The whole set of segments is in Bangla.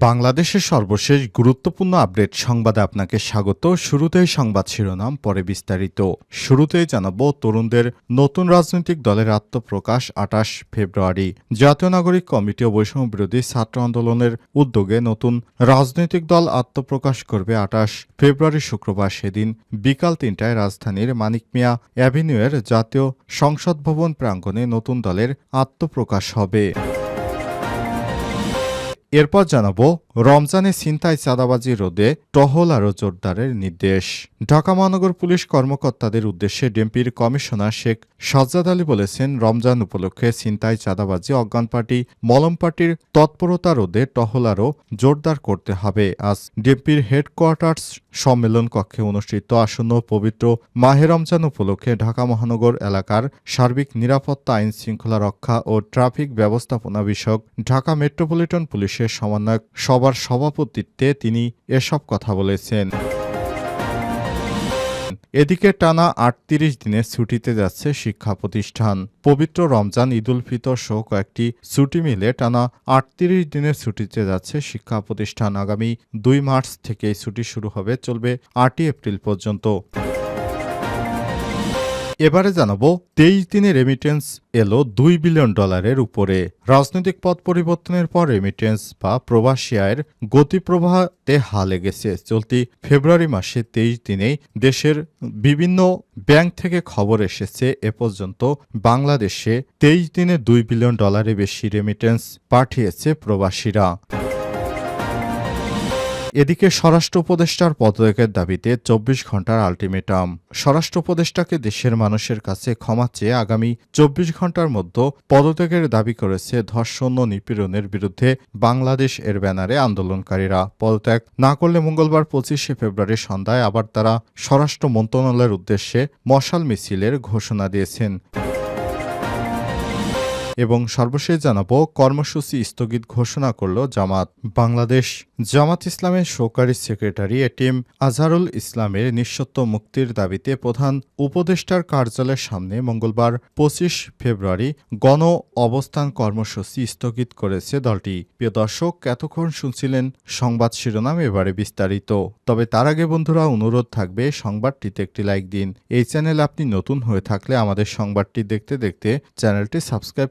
বাংলাদেশের সর্বশেষ গুরুত্বপূর্ণ আপডেট সংবাদে আপনাকে স্বাগত। শুরুতেই সংবাদ শিরোনাম, পরে বিস্তারিত। শুরুতেই জানাব তরুণদের নতুন রাজনৈতিক দলের আত্মপ্রকাশ আটাশ ফেব্রুয়ারি। জাতীয় নাগরিক কমিটি ও বৈষম্য বিরোধী ছাত্র আন্দোলনের উদ্যোগে নতুন রাজনৈতিক দল আত্মপ্রকাশ করবে আটাশ ফেব্রুয়ারি শুক্রবার সেদিন বিকাল তিনটায় রাজধানীর মানিক মিয়া অ্যাভিনিউয়ের জাতীয় সংসদ ভবন প্রাঙ্গণে নতুন দলের আত্মপ্রকাশ হবে। এরপর জানাব রমজানে ছিনতাই চাঁদাবাজি রোধে টহল আরও জোরদারের নির্দেশ। ঢাকা মহানগর পুলিশ কর্মকর্তাদের উদ্দেশ্যে ডিএমপির কমিশনার শেখ সাজ্জাদ আলী বলেছেন, রমজান উপলক্ষে ছিনতাই চাঁদাবাজি অজ্ঞান পার্টি মলম পার্টির তৎপরতা রোধে টহল আরও জোরদার করতে হবে। আজ ডিএমপির হেডকোয়ার্টার্স সম্মেলন কক্ষে অনুষ্ঠিত আসন্ন পবিত্র মাহে রমজান উপলক্ষে ঢাকা মহানগর এলাকার সার্বিক নিরাপত্তা আইন শৃঙ্খলা রক্ষা ও ট্রাফিক ব্যবস্থাপনা বিষয়ক ঢাকা মেট্রোপলিটন পুলিশের সমন্বয়ক সবার সভাপতিত্বে তিনি এসব কথা বলেছেন। এদিকে টানা আটত্রিশ দিনের ছুটিতে যাচ্ছে শিক্ষা প্রতিষ্ঠান। পবিত্র রমজান ঈদুল ফিতর সহ কয়েকটি ছুটি মিলে টানা আটত্রিশ দিনের ছুটিতে যাচ্ছে শিক্ষা প্রতিষ্ঠান। আগামী দুই মার্চ থেকে ছুটি শুরু হবে, চলবে আটই এপ্রিল পর্যন্ত। এবারে জানাব, তেইশ দিনে রেমিটেন্স এলো দুই বিলিয়ন ডলারের উপরে। রাজনৈতিক পথ পরিবর্তনের পর রেমিটেন্স বা প্রবাসী আয়ের গতিপ্রবাহতে হা লেগেছে চলতি ফেব্রুয়ারি মাসে তেইশ দিনেই দেশের বিভিন্ন ব্যাংক থেকে খবর এসেছে, এ পর্যন্ত বাংলাদেশে তেইশ দিনে দুই বিলিয়ন ডলারের বেশি রেমিটেন্স পাঠিয়েছে প্রবাসীরা। এদিকে স্বরাষ্ট্র উপদেষ্টার পদত্যাগের দাবিতে চব্বিশ ঘণ্টার আলটিমেটাম। স্বরাষ্ট্র উপদেষ্টাকে দেশের মানুষের কাছে ক্ষমা চেয়ে আগামী চব্বিশ ঘণ্টার মধ্যে পদত্যাগের দাবি করেছে ধর্ষণ নিপীড়নের বিরুদ্ধে বাংলাদেশ এর ব্যানারে আন্দোলনকারীরা। পদত্যাগ না করলে মঙ্গলবার পঁচিশে ফেব্রুয়ারি সন্ধ্যায় আবার তারা স্বরাষ্ট্র মন্ত্রণালয়ের উদ্দেশ্যে মশাল মিছিলের ঘোষণা দিয়েছেন। এবং সর্বশেষ জানাব কর্মসূচি স্থগিত ঘোষণা করল জামাত বাংলাদেশ। জামাত ইসলামের সহকারী সেক্রেটারি এটিএম আজহারুল ইসলামের নিঃসত্ব মুক্তির দাবিতে প্রধান উপদেষ্টার কার্যালয়ের সামনে মঙ্গলবার পঁচিশ ফেব্রুয়ারি গণ অবস্থান কর্মসূচি স্থগিত করেছে দলটি। প্রিয় দর্শক, এতক্ষণ শুনছিলেন সংবাদ শিরোনাম, এবারে বিস্তারিত। তবে তার আগে বন্ধুরা, অনুরোধ থাকবে সংবাদটিতে একটি লাইক দিন। এই চ্যানেল আপনি নতুন হয়ে থাকলে আমাদের সংবাদটি দেখতে দেখতে চ্যানেলটি সাবস্ক্রাইব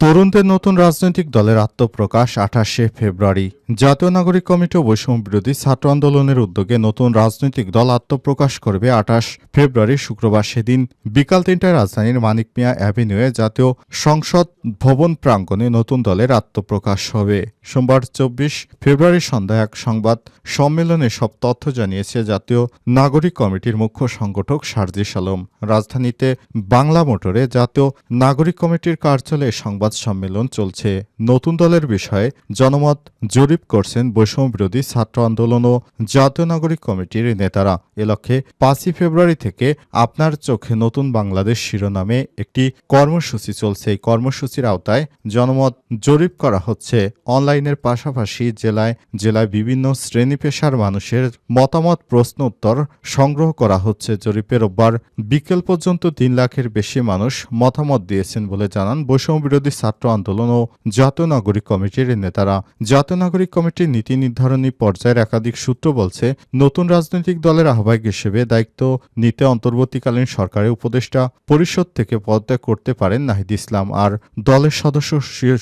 তরুণদের নতুন রাজনৈতিক দলের আত্মপ্রকাশ আঠাশে ফেব্রুয়ারি। জাতীয় নাগরিক কমিটি বৈষম্য বিরোধী ছাত্র আন্দোলনের উদ্যোগে নতুন রাজনৈতিক দল আত্মপ্রকাশ করবে আঠাশ ফেব্রুয়ারি শুক্রবার সেদিন। বিকাল তিনটায় রাজধানীর মানিক মিয়া অ্যাভিনিউয়ে জাতীয় সংসদ ভবন প্রাঙ্গণে নতুন দলের আত্মপ্রকাশ হবে। সোমবার চব্বিশ ফেব্রুয়ারি সন্ধ্যায় এক সংবাদ সম্মেলনে সব তথ্য জানিয়েছে জাতীয় নাগরিক কমিটির মুখ্য সংগঠক সারজিস আলম। রাজধানীতে বাংলা মোটরে জাতীয় নাগরিক কমিটির কার্যালয়ে সংবাদ সম্মেলন চলছে। নতুন দলের বিষয়ে জনমত জরিপ করছেন বৈষম্য বিরোধী ছাত্র আন্দোলন ও জাতীয় নাগরিক কমিটির নেতারা। এ লক্ষ্যে পাঁচই ফেব্রুয়ারি থেকে আপনার চোখে নতুন বাংলাদেশ শিরোনামে একটি কর্মসূচি চলছে। এই কর্মসূচির আওতায় জনমত জরিপ করা হচ্ছে। অনলাইনের পাশাপাশি জেলায় জেলায় বিভিন্ন শ্রেণি পেশার মানুষের মতামত, প্রশ্ন, উত্তর সংগ্রহ করা হচ্ছে। জরিপের রোববার বিকেল পর্যন্ত তিন লাখের বেশি মানুষ মতামত দিয়েছেন বলে জানান বৈষম্য বিরোধী ছাত্র আন্দোলন ও জাতীয় নাগরিক কমিটির নেতারা। জাতীয় নাগরিক কমিটির নীতি নির্ধারণী পর্যায়ের একাধিক সূত্র বলছে, নতুন রাজনৈতিক দলের আহ্বায়ক হিসেবে দায়িত্ব নিতে অন্তর্বর্তীকালীন সরকারের উপদেষ্টা পরিষদ থেকে পদত্যাগ করতে পারেন নাহিদ ইসলাম। আর দলের সদস্য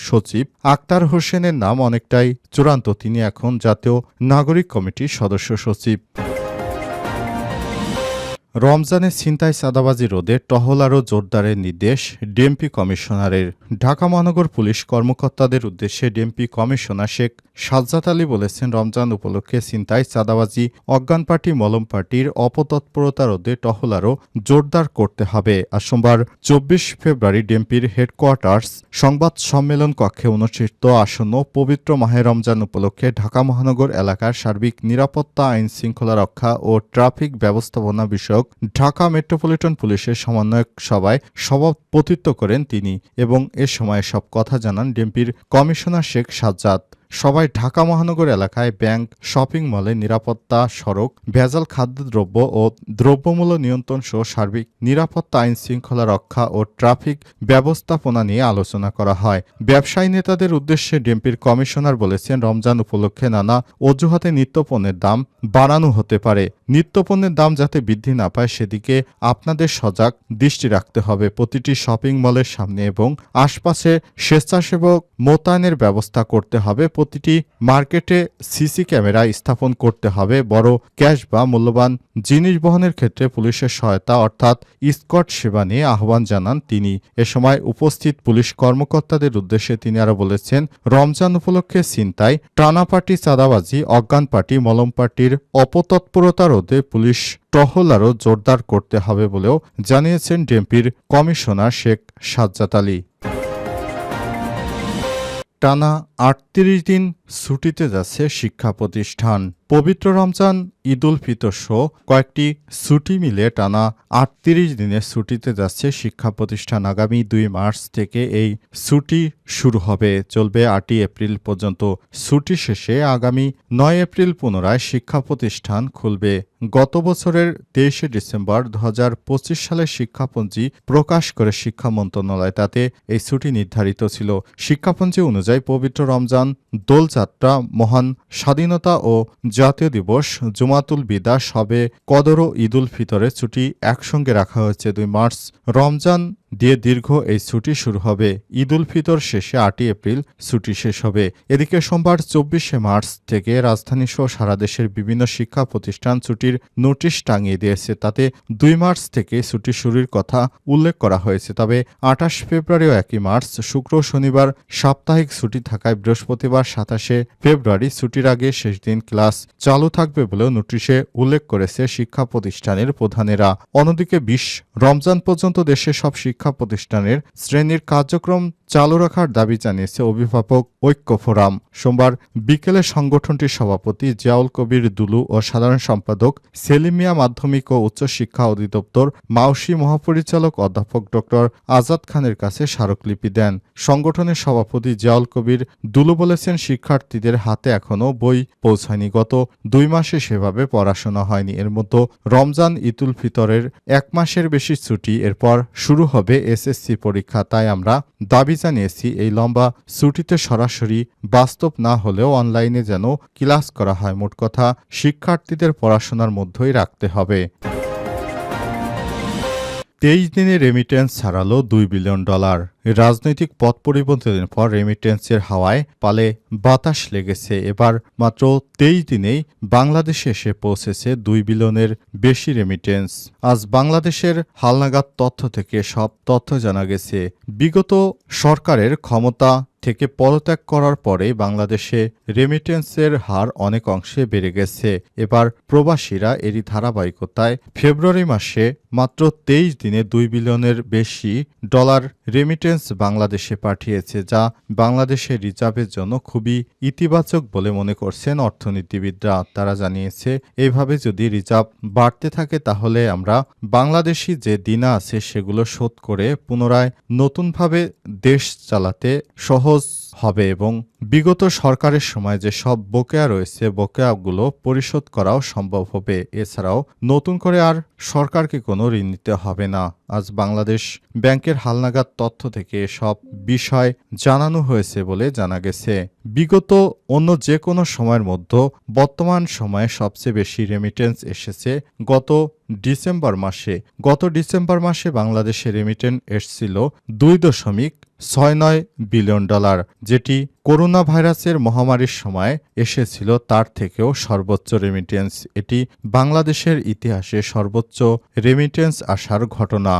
সচিব আক্তার হোসেনের নাম অনেকটাই চূড়ান্ত। তিনি এখন জাতীয় নাগরিক কমিটির সদস্য সচিব। রমজানে ছিনতাই চাঁদাবাজি রোধে টহল আরও জোরদারের নির্দেশ ডিএমপি কমিশনারের। ঢাকা মহানগর পুলিশ কর্মকর্তাদের উদ্দেশ্যে ডিএমপি কমিশনার শেখ সাজ্জাদ আলী বলেছেন, রমজান উপলক্ষে ছিনতাই, চাঁদাবাজি, অজ্ঞান পার্টি, মলম পার্টির অপতৎপরতা রোধে টহল আরও জোরদার করতে হবে। আর সোমবার চব্বিশ ফেব্রুয়ারি ডিএমপির হেডকোয়ার্টার্স সংবাদ সম্মেলন কক্ষে অনুষ্ঠিত আসন্ন পবিত্র মাহে রমজান উপলক্ষে ঢাকা মহানগর এলাকার সার্বিক নিরাপত্তা আইন শৃঙ্খলা রক্ষা ও ট্রাফিক ব্যবস্থাপনা বিষয়ক সম্পাদক ঢাকা মেট্রোপলিটন পুলিশের সমন্বয়ক সভায় সভাপতিত্ব করেন তিনি এবং এ সময় সব কথা জানান ডিএমপির কমিশনার শেখ সাজ্জাদ। সবাই ঢাকা মহানগর এলাকায় ব্যাংক, শপিং মলে নিরাপত্তা সড়ক, ভেজাল খাদ্যদ্রব্য ও দ্রব্যমূল্য নিয়ন্ত্রণ সহ সার্বিক নিরাপত্তা, আইন শৃঙ্খলা রক্ষা ও ট্রাফিক ব্যবস্থাপনা নিয়ে আলোচনা করা হয়। ব্যবসায়ী নেতাদের উদ্দেশ্যে ডিএমপির কমিশনার বলেছেন, রমজান উপলক্ষে নানা অজুহাতে নিত্যপণ্যের দাম বাড়ানো হতে পারে। নিত্যপণ্যের দাম যাতে বৃদ্ধি না পায় সেদিকে আপনাদের সজাগ দৃষ্টি রাখতে হবে। প্রতিটি শপিং মলের সামনে এবং আশপাশে স্বেচ্ছাসেবক মোতায়েনের ব্যবস্থা করতে হবে। প্রতিটি মার্কেটে সিসি ক্যামেরা স্থাপন করতে হবে। বড় ক্যাশ বা মূল্যবান জিনিস বহনের ক্ষেত্রে পুলিশের সহায়তা অর্থাৎ স্কট সেবা নিয়ে আহ্বান জানান তিনি। এ সময় উপস্থিত পুলিশ কর্মকর্তাদের উদ্দেশ্যে তিনি আরও বলেছেন, রমজান উপলক্ষে চিন্তায় ছিনতাই, টানাপাটি চাঁদাবাজি, অজ্ঞান পার্টি, মলম পার্টির অপতৎপরতা রোধে পুলিশ টহল আরও জোরদার করতে হবে বলেও জানিয়েছেন ডিএমপির কমিশনার শেখ সাজ্জাদ আলী। টানা আটত্রিশ দিন ছুটিতে যাচ্ছে শিক্ষা প্রতিষ্ঠান। পবিত্র রমজান, ঈদ উল ফিতর সহ কয়েকটি ছুটি মিলে টানা আটত্রিশ দিনের ছুটিতে যাচ্ছে শিক্ষা প্রতিষ্ঠান। আগামী দুই মার্চ থেকে এই ছুটি শুরু হবে। চলবে আটই এপ্রিল পর্যন্ত। ছুটি শেষে আগামী নয় এপ্রিল পুনরায় শিক্ষা প্রতিষ্ঠান খুলবে। গত বছরের তেইশে ডিসেম্বর দু সালের শিক্ষাপঞ্জি প্রকাশ করে শিক্ষা মন্ত্রণালয় তাতে এই ছুটি নির্ধারিত ছিল। শিক্ষাপঞ্জি অনুযায়ী পবিত্র রমজান দোলযাত্রা মহান স্বাধীনতা ও জাতীয় দিবস, জুমাতুল বিদা সবে কদর ও ঈদুল ফিতরের ছুটি একসঙ্গে রাখা হয়েছে দুই মার্চ। রমজান দিয়ে দীর্ঘ এই ছুটি শুরু হবে। ঈদ উল ফিতর শেষে আটই এপ্রিল ছুটি শেষ হবে। এদিকে সোমবার চব্বিশে মার্চ থেকে রাজধানী সহ সারা দেশের বিভিন্ন শিক্ষা প্রতিষ্ঠান ছুটির নোটিশ টাঙিয়ে দিয়েছে। তাতে দুই মার্চ থেকে ছুটি শুরুর কথা উল্লেখ করা হয়েছে। তবে আঠাশ ফেব্রুয়ারি ও একই মার্চ, শুক্র শনিবার সাপ্তাহিক ছুটি থাকায় বৃহস্পতিবার সাতাশে ফেব্রুয়ারি ছুটির আগে শেষ দিন ক্লাস চালু থাকবে বলেও নোটিশে উল্লেখ করেছে শিক্ষা প্রতিষ্ঠানের প্রধানেরা। অন্যদিকে বিশ রমজান পর্যন্ত দেশে সব শিক্ষা প্রতিষ্ঠানের শ্রেণির কার্যক্রম চালু রাখার দাবি জানিয়েছে অভিভাবক ঐক্য ফোরাম। সোমবার বিকেলে সংগঠনটির সভাপতি জিয়াউল কবির দুলু ও সাধারণ সম্পাদক সেলিমিয়া মাধ্যমিক ও উচ্চশিক্ষা অধিদপ্তর মাউসি মহাপরিচালক অধ্যাপক ড আজাদ খানের কাছে স্মারকলিপি দেন। সংগঠনের সভাপতি জিয়াউল কবির দুলু বলেছেন, শিক্ষার্থীদের হাতে এখনও বই পৌঁছায়নি। গত দুই মাসে সেভাবে পড়াশোনা হয়নি। এর মতো রমজান ইতুল ফিতরের এক মাসের বেশি ছুটি। এরপর শুরু হবে এসএসসি পরীক্ষা, তাই আমরা দাবি জানিয়েছি এই লম্বা ছুটিতে সরাসরি বাস্তব না হলেও অনলাইনে যেন ক্লাস করা হয়। মোট কথা, শিক্ষার্থীদের পড়াশোনার মধ্যেই রাখতে হবে। তেইশ দিনে রেমিটেন্স ছাড়ালো দুই বিলিয়ন ডলার রাজনৈতিক পথ পরিবর্তনের পর রেমিটেন্সের হাওয়ায় পালে বাতাস লেগেছে। এবার মাত্র তেইশ দিনেই বাংলাদেশে এসে পৌঁছেছে দুই বিলিয়নের বেশি রেমিটেন্স আজ বাংলাদেশের হালনাগাদ তথ্য থেকে সব তথ্য জানা গেছে। বিগত সরকারের ক্ষমতা থেকে পদত্যাগ করার পরে বাংলাদেশে রেমিটেন্সের হার অনেক অংশে বেড়ে গেছে। এবার প্রবাসীরা এরই ধারাবাহিকতায় ফেব্রুয়ারি মাসে মাত্র তেইশ দিনে দুই বিলিয়নের বেশি ডলার রেমিটেন্স বাংলাদেশে পাঠিয়েছে, যা বাংলাদেশের রিজার্ভের জন্য খুবই ইতিবাচক বলে মনে করছেন অর্থনীতিবিদরা। তারা জানিয়েছে এইভাবে যদি রিজার্ভ বাড়তে থাকে, তাহলে আমরা বাংলাদেশি যে দিনা আছে, সেগুলো শোধ করে পুনরায় নতুনভাবে দেশ চালাতে সহজ হবে এবং বিগত সরকারের সময় যে সব বকেয়া রয়েছে, বকেয়াগুলো পরিশোধ করাও সম্ভব হবে। এছাড়াও নতুন করে আর সরকারকে কোনো ঋণ নিতে হবে না। আজ বাংলাদেশ ব্যাংকের হালনাগাদ তথ্য থেকে সব বিষয় জানানো হয়েছে বলে জানা গেছে। বিগত অন্য যে কোনো সময়ের মধ্যে বর্তমান সময়ে সবচেয়ে বেশি রেমিটেন্স এসেছে গত ডিসেম্বর মাসে। গত ডিসেম্বর মাসে বাংলাদেশে রেমিটেন্স এসেছিল দুই দশমিক ছয় নয় বিলিয়ন ডলার, যেটি করোনা ভাইরাসের মহামারীর সময় এসেছিল তার থেকেও সর্বোচ্চ রেমিটেন্স এটি বাংলাদেশের ইতিহাসে সর্বোচ্চ রেমিটেন্স আসার ঘটনা।